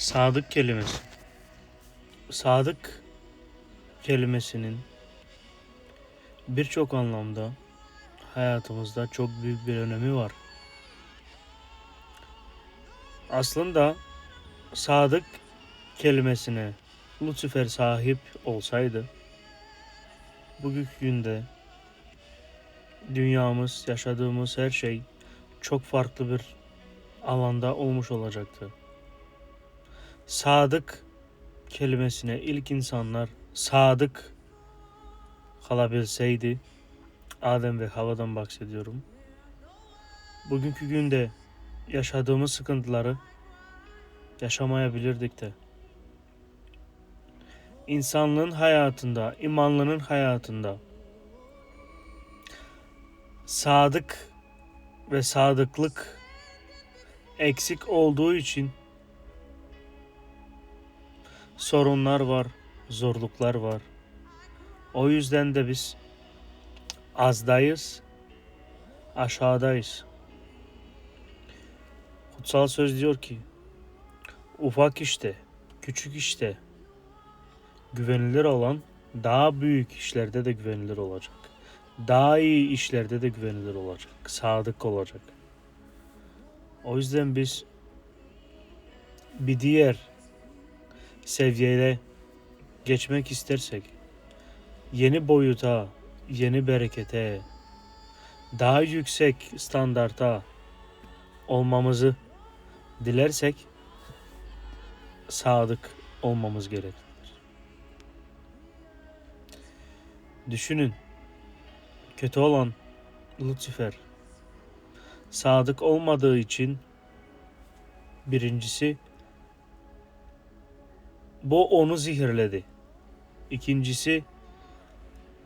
Sadık kelimesi. Sadık kelimesinin birçok anlamda hayatımızda çok büyük bir önemi var. Aslında sadık kelimesine Lucifer sahip olsaydı bugünkü günde dünyamız, yaşadığımız her şey çok farklı bir alanda olmuş olacaktı. Sadık kelimesine ilk insanlar sadık kalabilseydi Adem ve Hava'dan bahsediyorum. Bugünkü günde yaşadığımız sıkıntıları yaşamayabilirdik de. İnsanlığın hayatında, imanlının hayatında sadık ve sadıklık eksik olduğu için sorunlar var, zorluklar var. O yüzden de biz azdayız, aşağıdayız. Kutsal söz diyor ki, ufak işte, küçük işte, güvenilir olan daha büyük işlerde de güvenilir olacak. Daha iyi işlerde de güvenilir olacak, sadık olacak. O yüzden biz bir diğer seviyeye geçmek istersek, yeni boyuta, yeni berekete, daha yüksek standarta olmamızı dilersek sadık olmamız gerekir. Düşünün. Kötü olan Lucifer sadık olmadığı için birincisi bu onu zehirledi. İkincisi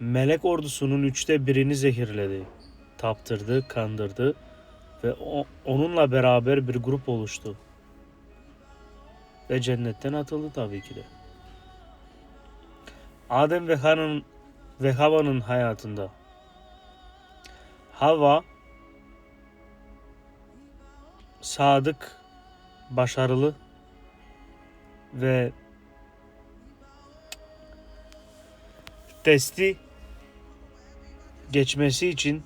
melek ordusunun üçte birini zehirledi. Taptırdı, kandırdı ve onunla beraber bir grup oluştu. Ve cennetten atıldı tabii ki de. Adem ve Han'ın ve Hava'nın hayatında. Hava sadık, başarılı ve testi geçmesi için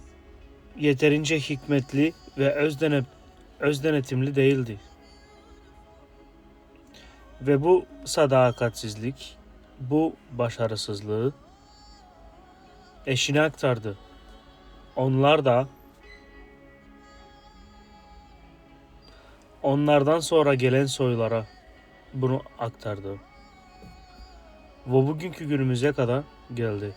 yeterince hikmetli ve özdenet, özdenetimli değildi. Ve bu sadakatsizlik, bu başarısızlığı eşine aktardı. Onlar da onlardan sonra gelen soylara bunu aktardı. Ve bugünkü günümüze kadar geldi.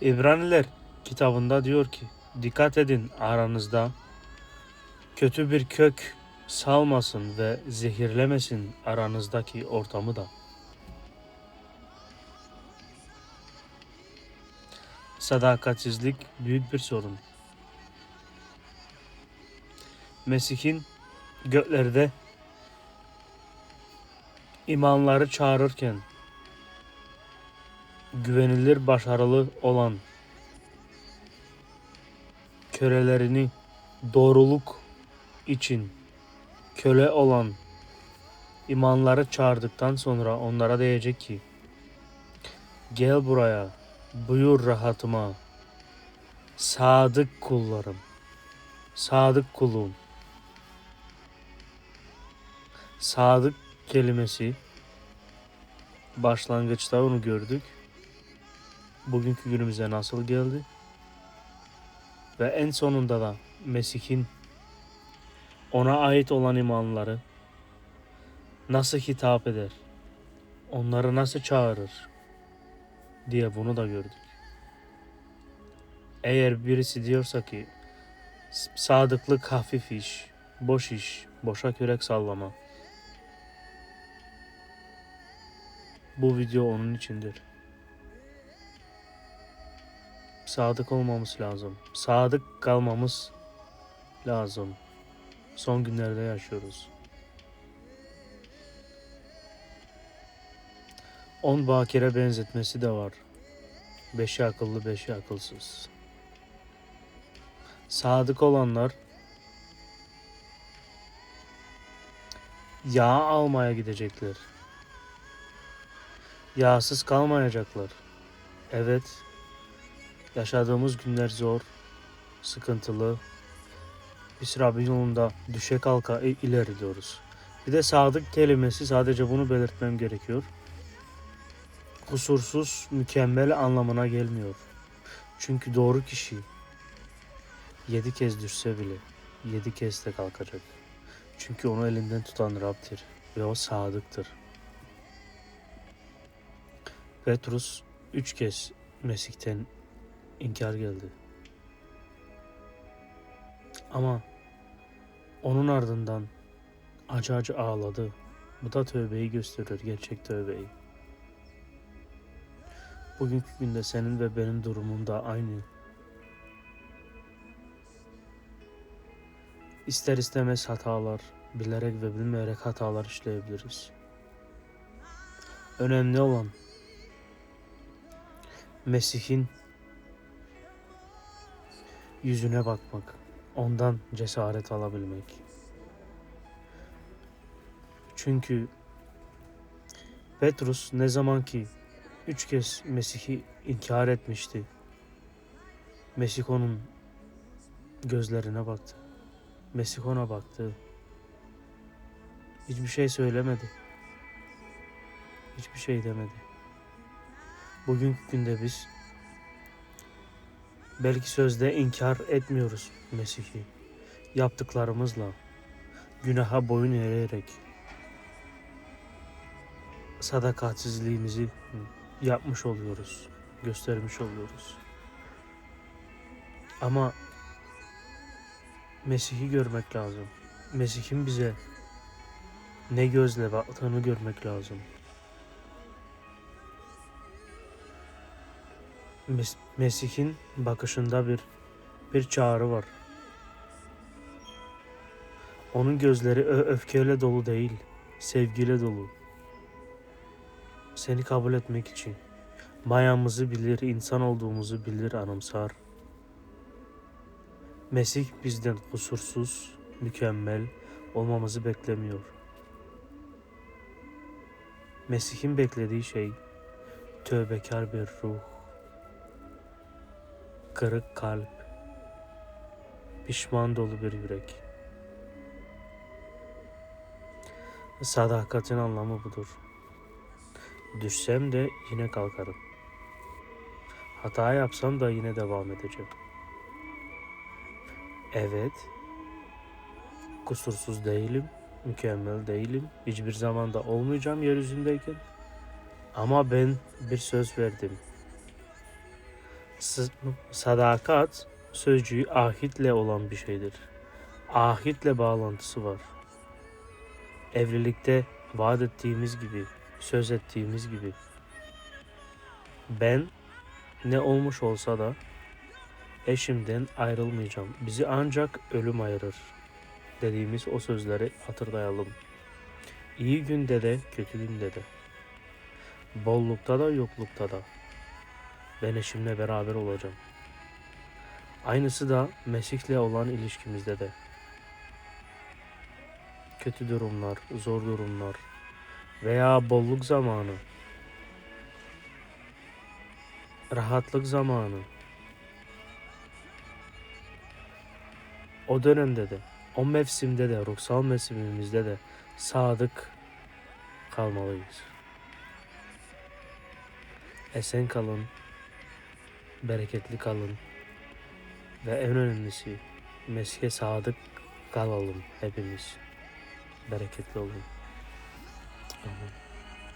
İbraniler kitabında diyor ki dikkat edin aranızda kötü bir kök salmasın ve zehirlemesin aranızdaki ortamı da. Sadakatsizlik büyük bir sorun. Mesih'in göklerde imanları çağırırken güvenilir başarılı olan kölelerini doğruluk için köle olan imanları çağırdıktan sonra onlara diyecek ki gel buraya buyur rahatıma. Sadık kullarım sadık kulum. Sadık kelimesi başlangıçta onu gördük. Bugünkü günümüze nasıl geldi? Ve en sonunda da Mesih'in ona ait olan imanları nasıl hitap eder? Onları nasıl çağırır? diye bunu da gördük. Eğer birisi diyorsa ki sadıklık hafif iş, boş iş, boşa kürek sallama. Bu video onun içindir. Sadık olmamız lazım. Sadık kalmamız lazım. Son günlerde yaşıyoruz. On bakire benzetmesi de var. Beşi akıllı, beşi akılsız. Sadık olanlar Yağ almaya gidecekler. Yağsız kalmayacaklar. Evet. Yaşadığımız günler zor, sıkıntılı. Biz Rabbin yolunda düşe kalka ilerliyoruz. Bir de sadık kelimesi sadece bunu belirtmem gerekiyor. Kusursuz, mükemmel anlamına gelmiyor. Çünkü doğru kişi yedi kez düşse bile yedi kez de kalkacak. Çünkü onu elinden tutan Rab'dir ve o sadıktır. Petrus üç kez Mesih'ten inkar geldi. Ama onun ardından acı acı ağladı. Bu da tövbeyi gösterir, gerçek tövbeyi. Bugünkü günde senin ve benim durumum da aynı. İster istemez hatalar, bilerek ve bilmeyerek hatalar işleyebiliriz. Önemli olan Mesih'in yüzüne bakmak, ondan cesaret alabilmek. Çünkü Petrus ne zaman ki üç kez Mesih'i inkar etmişti, Mesih onun gözlerine baktı. Mesih ona baktı. Hiçbir şey söylemedi. Hiçbir şey demedi. Bugünkü günde biz belki sözde inkar etmiyoruz Mesih'i. Yaptıklarımızla, günaha boyun eğerek sadakatsizliğimizi yapmış oluyoruz, göstermiş oluyoruz. Ama Mesih'i görmek lazım. Mesih'in bize ne gözle baktığını görmek lazım. Mes- Mesih'in bakışında bir bir çağrı var. Onun gözleri öfkeyle dolu değil, sevgiyle dolu. Seni kabul etmek için. Mayamızı bilir, insan olduğumuzu bilir, anımsar. Mesih bizden kusursuz, mükemmel olmamızı beklemiyor. Mesih'in beklediği şey tövbekar bir ruh, kırık kalp, pişman dolu bir yürek. Sadakatin anlamı budur. Düşsem de yine kalkarım. Hata yapsam da yine devam edeceğim. Evet. Kusursuz değilim, mükemmel değilim. Hiçbir zaman da olmayacağım yeryüzündeyken. Ama ben bir söz verdim. Sadakat sözcüğü ahitle olan bir şeydir. Ahitle bağlantısı var. Evlilikte vaat ettiğimiz gibi, söz ettiğimiz gibi. Ben ne olmuş olsa da eşimden ayrılmayacağım. Bizi ancak ölüm ayırır. Dediğimiz o sözleri hatırlayalım. İyi günde de kötü günde de. Bollukta da yoklukta da. Ben eşimle beraber olacağım. Aynısı da Mesih'le olan ilişkimizde de. Kötü durumlar, zor durumlar veya bolluk zamanı, rahatlık zamanı, o dönemde de, o mevsimde de, ruhsal mevsimimizde de sadık kalmalıyız. Esen kalın, bereketli kalın ve en önemlisi Mesih'e sadık kalalım hepimiz. Bereketli olun. Amin.